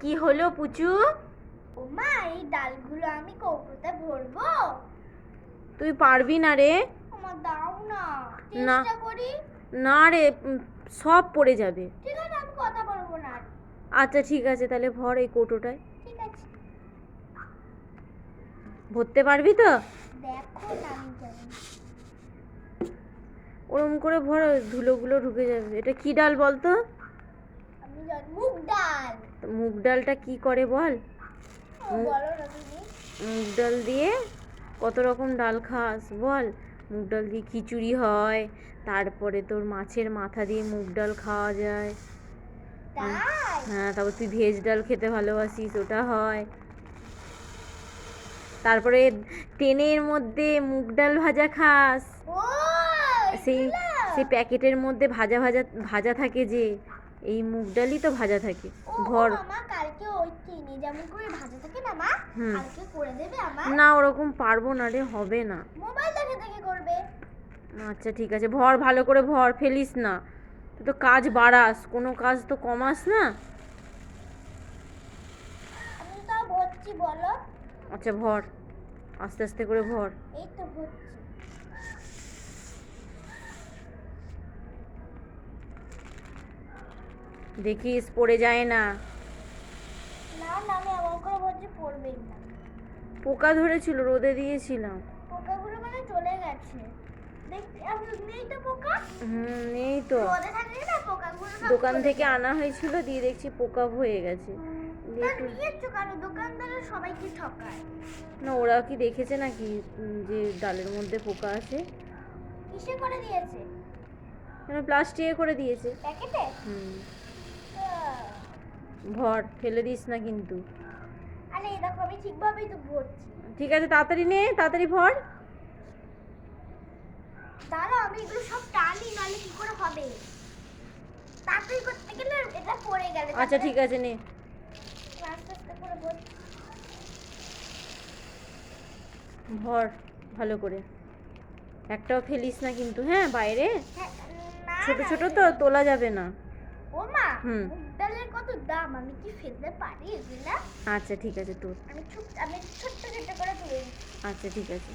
কি হলো পুচু? ও মা এই ডালগুলো আমি কৌটোতে ভরবো। তুই পারবি না রে। আমার দাও না। না। চেষ্টা করি। না রে উম, সব পড়ে যাবে। ঠিক আছে আমি কথা বলব না। আর। আচ্ছা ঠিক আছে তাহলে ভর এই কৌটোটায়। ঠিক আছে। ভরতে পারবি তো? দেখো না আমি জানি ওরম করে ভর ধুলোগুলো ঢুকে যাবে। এটা কি ডাল বলতো? মুগ ডাল। মুগ ডালটা কি করে বল? মুগ ডাল দিয়ে কত রকম ডাল খাস বল? মুগ ডাল দিয়ে খিচুড়ি হয় তারপরে তোর মাছের মাথা দিয়ে মুগ ডাল খাওয়া যায়। হ্যাঁ তারপর তুই ভেজ ডাল খেতে ভালোবাসিস ওটা হয়। তারপরে টেনের মধ্যে মুগ ডাল ভাজা খাস। সেই সেই প্যাকেটের মধ্যে ভাজা ভাজা ভাজা থাকে যে। এই মুগ ডালই তো ভাজা থাকে। ভর কালকে ওই চিনি যেমন করে ভাজা থাকে না মা। কালকে করে দেবে আমার না ওরকম পারব না রে হবে না। মোবাইল দেখে দেখে করবে। আচ্ছা ঠিক আছে ভর ভালো করে ভর ফেলিস না। তুই তো কাজ বাড়াস কোনো কাজ তো কমাস না। আমি তাও ভরছি বলো। আচ্ছা ভর আস্তে আস্তে করে ভর। এই তো ভরছি। দেখিস পড়ে যায় না। না না আমি এমন করে ভরছি পড়বেই না। পোকা ধরেছিল রোদে দিয়েছিলাম। পোকাগুলো মানে চলে গেছে। নেই তো দোকান থেকে আনা হয়েছিল দিয়ে দেখছি পোকা হয়ে গেছে। না ওরা কি দেখেছে নাকি যে ডালের মধ্যে পোকা আছে? কিসে করে দিয়েছে? মানে প্লাস্টিকে করে দিয়েছে। প্যাকেটে? হুম। ভর ফেলে দিস না কিন্তু। আরে দেখো আমি ঠিকভাবেই তো ভরছি ঠিক আছে তাড়াতাড়ি নে তাড়াতাড়ি ভর দাঁড়াও আমি এগুলো সব টানি নালে কি করে হবে? তাড়াতাড়ি করতে গেলে এটা পড়ে গেলে আচ্ছা ঠিক আছে নে। আস্তে আস্তে করে ভরছি ভর ভালো করে। একটাও ফেলিস না কিন্তু হ্যাঁ বাইরে? হ্যাঁ, ছোট ছোট তো তোলা যাবে না। ও মা। ডালের কত দাম? আমি কি ফেলতে পারি এগুলা? আচ্ছা ঠিক আছে তোর। আমি ছোট আমি ছোট্ট ছোট্ট করে তুলে আচ্ছা ঠিক আছে।